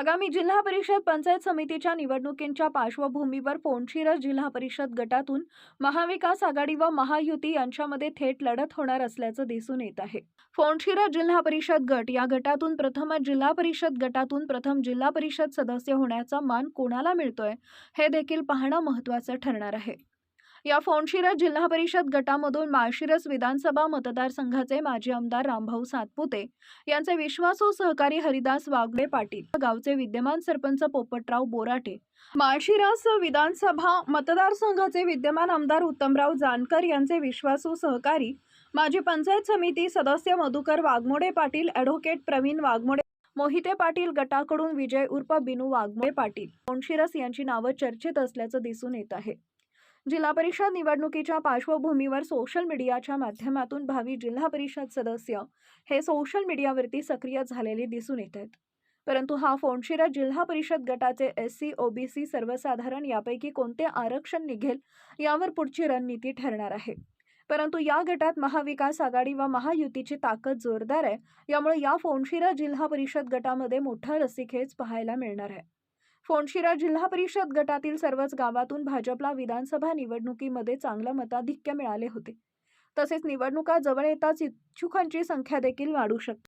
आगामी जिल्हा परिषद पंचायत समितीच्या निवडणुकींच्या पार्श्वभूमीवर फोनशिरस जिल्हा परिषद गटातून महाविकास आघाडी व महायुती यांच्यामध्ये थेट लढत होणार असल्याचं दिसून येत आहे. फोनशिरस जिल्हा परिषद गट या गटातून प्रथमच जिल्हा परिषद गटातून प्रथम जिल्हा परिषद सदस्य होण्याचा मान कोणाला मिळतोय हे देखील पाहणं महत्त्वाचं ठरणार आहे. या फोनशिरस जिल्हा परिषद गटामधून माळशिरस विधानसभा मतदारसंघाचे माजी आमदार रामभाऊ सातपुते यांचे विश्वासू सहकारी हरिदास वाघडे पाटील गावचे विद्यमान सरपंच पोपटराव बोराटे माळशिरस विधानसभा मतदारसंघाचे विद्यमान आमदार उत्तमराव जानकर यांचे विश्वासू सहकारी माजी पंचायत समिती सदस्य मधुकर वाघमोडे पाटील ॲडव्होकेट प्रवीण वाघमोडे मोहिते पाटील गटाकडून विजय उर्फ बिनू वाघमोडे पाटील. कोणशिरस यांची नावं चर्चेत असल्याचं दिसून येत आहे. जिल्हा परिषद निवडणुकीच्या पार्श्वभूमीवर सोशल मीडियाच्या माध्यमातून भावी जिल्हा परिषद सदस्य हे सोशल मीडियावरती सक्रिय झालेले दिसून येत आहेत परंतु हा फोनशिरा जिल्हा परिषद गटाचे एस सी ओबीसी सर्वसाधारण यापैकी कोणते आरक्षण निघेल यावर पुढची रणनीती ठरणार आहे. परंतु या गटात महाविकास आघाडी व महायुतीची ताकद जोरदार आहे यामुळे या फोनशिरा जिल्हा परिषद गटामध्ये मोठा रस्सीखेच पाहायला मिळणार आहे. फोंडशिरा जिल्हा परिषद गटातील सर्वच गावातून भाजपला विधानसभा निवडणुकीमध्ये चांगलं मताधिक्य मिळाले होते. तसेच निवडणुका जवळ येताच इच्छुकांची संख्या देखील वाढू शकते.